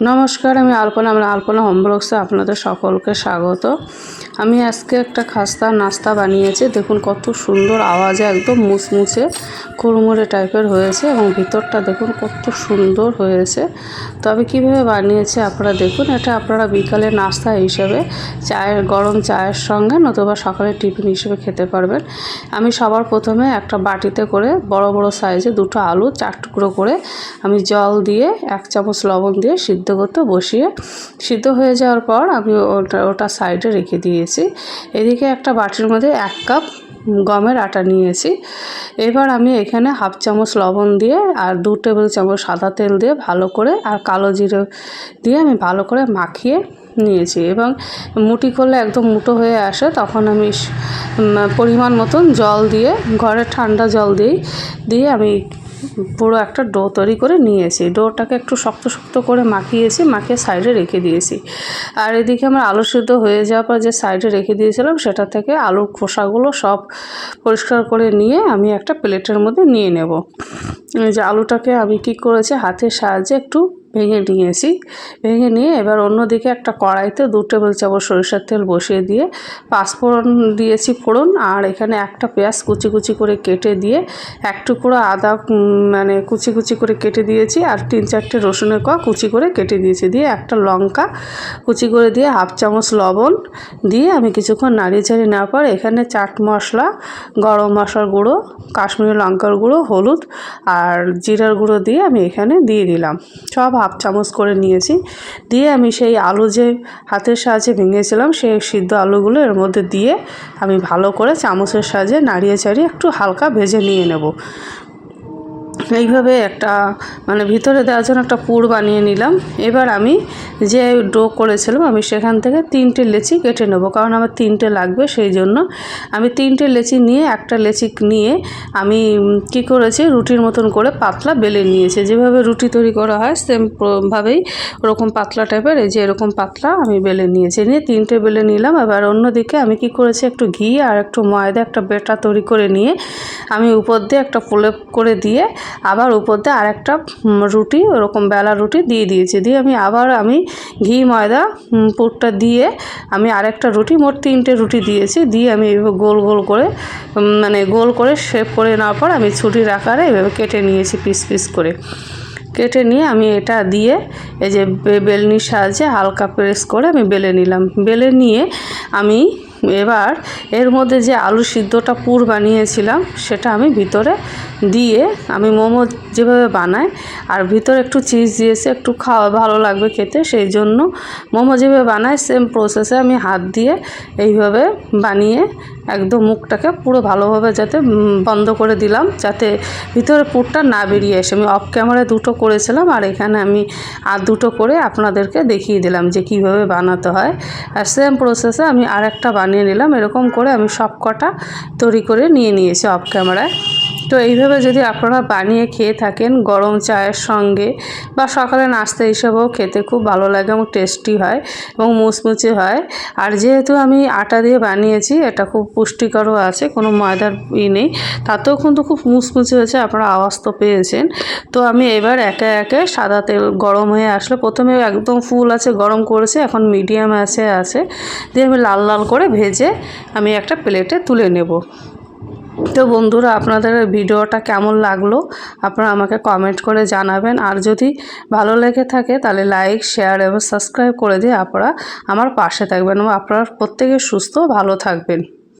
নমস্কার, আমি আলপনা, আমরা আলপনা হোম ব্লগসে আপনাদের সকলকে স্বাগত। আমি আজকে একটা খাস্তা নাস্তা বানিয়েছি, দেখুন কত সুন্দর আওয়াজে একদম মুচমুচে কুড়মুড়ে টাইপের হয়েছে এবং ভিতরটা দেখুন কত সুন্দর হয়েছে। তবে কীভাবে বানিয়েছে আপনারা দেখুন, এটা আপনারা বিকালে নাস্তা হিসেবে চায়ের, গরম চায়ের সঙ্গে নতুবা সকালে টিফিন হিসেবে খেতে পারবেন। আমি সবার প্রথমে একটা বাটিতে করে বড় বড় সাইজে দুটো আলু, চার টুকরো করে আমি জল দিয়ে এক চামচ লবণ দিয়ে সিদ্ধ করতে বসিয়ে সিদ্ধ হয়ে যাওয়ার পর আমি ওটা ওটা সাইডে রেখে দিয়েছি। এদিকে একটা বাটির মধ্যে এক কাপ গমের আটা নিয়েছি। এবার আমি এখানে হাফ চামচ লবণ দিয়ে আর দু টেবিল চামচ সাদা তেল দিয়ে ভালো করে আর কালো জিরে দিয়ে আমি ভালো করে মাখিয়ে নিয়েছি এবং মুটি করলে একদম মুটো হয়ে আসে তখন আমি পরিমাণ মতন জল দিয়ে, ঘরে ঠান্ডা জল দিই, দিয়ে আমি পুরো একটা ডো তৈরি করে নিয়েছি। ডোটাকে একটু শক্ত শক্ত করে মাখিয়েছি, মাখিয়ে সাইডে রেখে দিয়েছি। আর এদিকে আমার আলু সিদ্ধ হয়ে যাওয়ার পর যে সাইডে রেখে দিয়েছিলাম, সেটা থেকে আলুর খোসাগুলো সব পরিষ্কার করে নিয়ে আমি একটা প্লেটের মধ্যে নিয়ে নেব। যে আলুটাকে আমি কি করেছি, হাতের সাহায্যে একটু ভেঙে নিয়েছি। ভেঙে নিয়ে এবার অন্যদিকে একটা কড়াইতে দু টেবিল চামচ সরিষার তেল বসিয়ে দিয়ে পাঁচফোড়ন দিয়েছি ফোড়ন আর এখানে একটা পেঁয়াজ কুচি কুচি করে কেটে দিয়ে এক টুকরো আদা মানে কুচি কুচি করে কেটে দিয়েছি আর তিন চারটে রসুনের ক কুচি করে কেটে দিয়েছি। দিয়ে একটা লঙ্কা কুচি করে দিয়ে হাফ চামচ লবণ দিয়ে আমি কিছুক্ষণ নাড়িয়ে চাড়িয়ে নেওয়ার পর এখানে চাট মশলা, গরম মশলার গুঁড়ো, কাশ্মীরি লঙ্কার গুঁড়ো, হলুদ আর জিরার গুঁড়ো দিয়ে আমি এখানে দিয়ে দিলাম। সব হাফ চামচ করে নিয়েছি। দিয়ে আমি সেই আলু যে হাতের সাহায্যে ভেঙেছিলাম, সেই সিদ্ধ আলুগুলো এর মধ্যে দিয়ে আমি ভালো করে চামচের সাহায্যে নাড়িয়ে চাড়িয়ে একটু হালকা ভেজে নিয়ে নেব। এইভাবে একটা মানে ভিতরে দেওয়ার জন্য একটা পুর বানিয়ে নিলাম। এবার আমি যে ডো করেছিলাম, আমি সেখান থেকে তিনটে লেচি কেটে নেব, কারণ আমার তিনটে লাগবে সেই জন্য। আমি তিনটে লেচি নিয়ে, একটা লেচি নিয়ে আমি কি করেছি, রুটির মতন করে পাতলা বেলে নিয়েছি। যেভাবে রুটি তৈরি করা হয় সেমভাবেই ওরকম পাতলা টাইপের, এই যে এরকম পাতলা আমি বেলে নিয়েছি। নিয়ে তিনটে বেলে নিলাম, এবার অন্যদিকে আমি কি করেছি, একটু ঘি আর একটু ময়দা, একটা বেটা তৈরি করে নিয়ে, আমি উপর দিয়ে একটা প্রলেপ করে দিয়ে আবার উপর দিয়ে আরেকটা রুটি, ওরকম বেলা রুটি দিয়ে দিয়েছি। দিয়ে আমি আবার আমি ঘি, ময়দা পুরটা দিয়ে আমি আরেকটা রুটি, মোট তিনটে রুটি দিয়েছি। দিয়ে আমি এভাবে গোল গোল করে মানে গোল করে শেপ করে নেওয়ার পর আমি ছুটির আকারে এভাবে কেটে নিয়েছি পিস পিস করে। কেটে নিয়ে আমি এটা দিয়ে এই যে বেলনির সাহায্যে হালকা প্রেস করে আমি বেলে নিলাম। বেলে নিয়ে আমি এবার এর মধ্যে যে আলু সিদ্ধটা পুর বানিয়েছিলাম, সেটা আমি ভিতরে দিয়ে আমি মোমো যেভাবে বানাই, আর ভিতরে একটু চিজ দিয়েছে, একটু খাওয়া ভালো লাগবে খেতে, সেই জন্য মোমো যেভাবে বানাই সেম প্রসেসে আমি হাত দিয়ে এইভাবে বানিয়ে একদম মুখটাকে পুরো ভালোভাবে যাতে বন্ধ করে দিলাম, যাতে ভিতরে পুরটা না বেরিয়ে আসে। আমি অফ ক্যামেরায় দুটো করেছিলাম আর এখানে আমি আর দুটো করে আপনাদেরকে দেখিয়ে দিলাম যে কীভাবে বানাতে হয়। আর সেম প্রসেসে আমি আর একটা বানিয়ে নিলাম। এরকম করে আমি সব কটা তৈরি করে নিয়ে নিয়েছি অফ ক্যামেরায় তো এইভাবে যদি আপনারা বানিয়ে খেয়ে থাকেন গরম চায়ের সঙ্গে বা সকালে নাস্তা হিসেবেও খেতে খুব ভালো লাগে এবং টেস্টি হয় এবং মুচমুচে হয়। আর যেহেতু আমি আটা দিয়ে বানিয়েছি, এটা খুব পুষ্টিকরও আছে, কোনো ময়দার ই নেই, তাতেও কিন্তু খুব মুচমুচে হয়েছে, আপনারা আওয়াজ তো পেয়েছেন। তো আমি এবার একে একে সাদা তেল গরম হয়ে আসলে প্রথমে একদম ফুল আছে, গরম করেছে, এখন মিডিয়াম আছে আছে। দিয়ে আমি লাল লাল করে ভেজে আমি একটা প্লেটে তুলে নেব। তো বন্ধুরা, আপনাদের ভিডিওটা কেমন লাগল? আপনারা আমাকে কমেন্ট করে জানাবেন। আর যদি ভালো লেগে থাকে, তাহলে লাইক শেয়ার এবং সাবস্ক্রাইব করে দিয়ে আপনারা আমার পাশে থাকবেন এবং আপনারা প্রত্যেকে সুস্থ, ভালো থাকবেন।